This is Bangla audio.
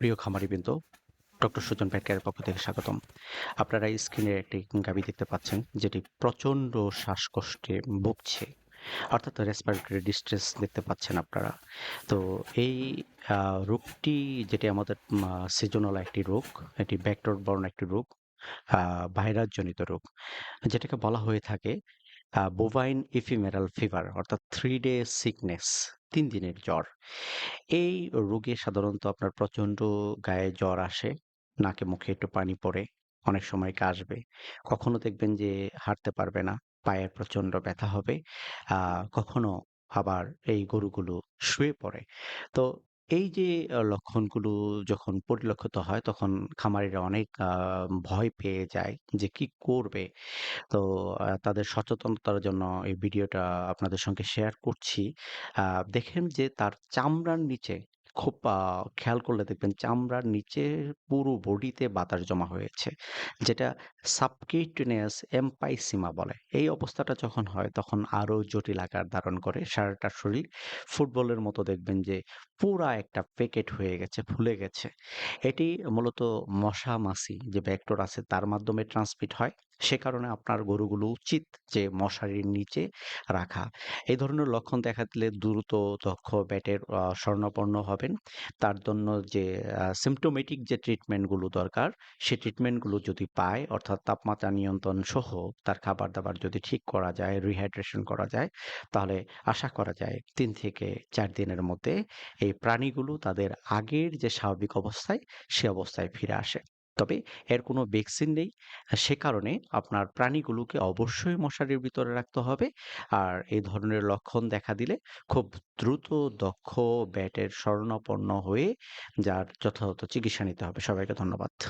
প্রিয় খামারিবৃন্দ, ডক্টর সুজন পেট পক্ষ থেকে স্বাগতম। আপনারা স্ক্রিনে একটি গাভী দেখতে পাচ্ছেন, যেটি প্রচণ্ড শ্বাসকষ্টে ভুগছে। অর্থাৎ রেসপিরেটরি ডিস্ট্রেস দেখতে পাচ্ছেন আপনারা। তো এই রোগটি যেটি আমাদের সিজনাল একটি রোগ, এটি ভেক্টর বর্ণ একটি রোগ, ভাইরাসজনিত রোগ। যেটাকে বলা হয়ে থাকে বোভাইন ইফিমেরাল ফিভার অর্থাৎ থ্রি ডে সিকনেস তিন দিনের জ্বর। এই রোগে সাধারণত আপনার প্রচণ্ড গায়ে জ্বর আসে, নাকে মুখে একটু পানি পড়ে, অনেক সময় কাশবে। কখনো দেখবেন যে হাঁটতে পারবে না, পায়ে প্রচণ্ড ব্যথা হবে। কখনো আবার এই গরুগুলো শুয়ে পড়ে। তো এই যে লক্ষণগুলো যখন পরিলক্ষিত হয়, তখন খামারিরা অনেক ভয় পেয়ে যায় যে, কি করবে? তো তাদের সচেতনতার জন্য এই ভিডিওটা আপনাদের সঙ্গে শেয়ার করছি। দেখেন যে, তার চামড়ার নিচে খুব খেয়াল করলে দেখবেন চামড়ার নিচে পুরো বডিতে বাতাস জমা হয়েছে। যেটা সাবকিউটেনিয়াস এমপাইসিমা বলে। এই অবস্থাটা যখন হয় তখন আরও জটিল আকার ধারণ করে। সারাটা শরীর ফুটবলের মতো দেখবেন যে পুরা একটা প্যাকেট হয়ে গেছে, ফুলে গেছে। এটি মূলত মশা-মাছি যে ভেক্টর আছে তার মাধ্যমে ট্রান্সমিট হয়। সে কারণে আপনার গরুগুলো উচিত যে মশারির নিচে রাখা। এই ধরনের লক্ষণ দেখা দিলে দ্রুত দক্ষ ব্যাটের আ শরণাপন্ন হবেন। তার জন্য যে আ সিম্পটোমেটিক যে ট্রিটমেন্টগুলো দরকার, সে ট্রিটমেন্টগুলো যদি পায় অর্থাৎ তাপমাত্রা নিয়ন্ত্রণ সহ তার খাবার-দাবার যদি ঠিক করা যায়, রিহাইড্রেশন করা যায়, তাহলে আশা করা যায় তিন থেকে চার দিনের মধ্যে এই প্রাণীগুলো তাদের আগের যে স্বাভাবিক অবস্থায়, সে অবস্থায় ফিরে আসে। তবে এর কোনো ভ্যাকসিন নেই। সে কারণে আপনার প্রাণীগুলোকে অবশ্যই মশারির ভিতরে রাখতে হবে। আর এই ধরনের লক্ষণ দেখা দিলে খুব দ্রুত দক্ষ ব্যাটের শরণাপন্ন হয়ে যার যথাযথ চিকিৎসা নিতে হবে। সবাইকে ধন্যবাদ।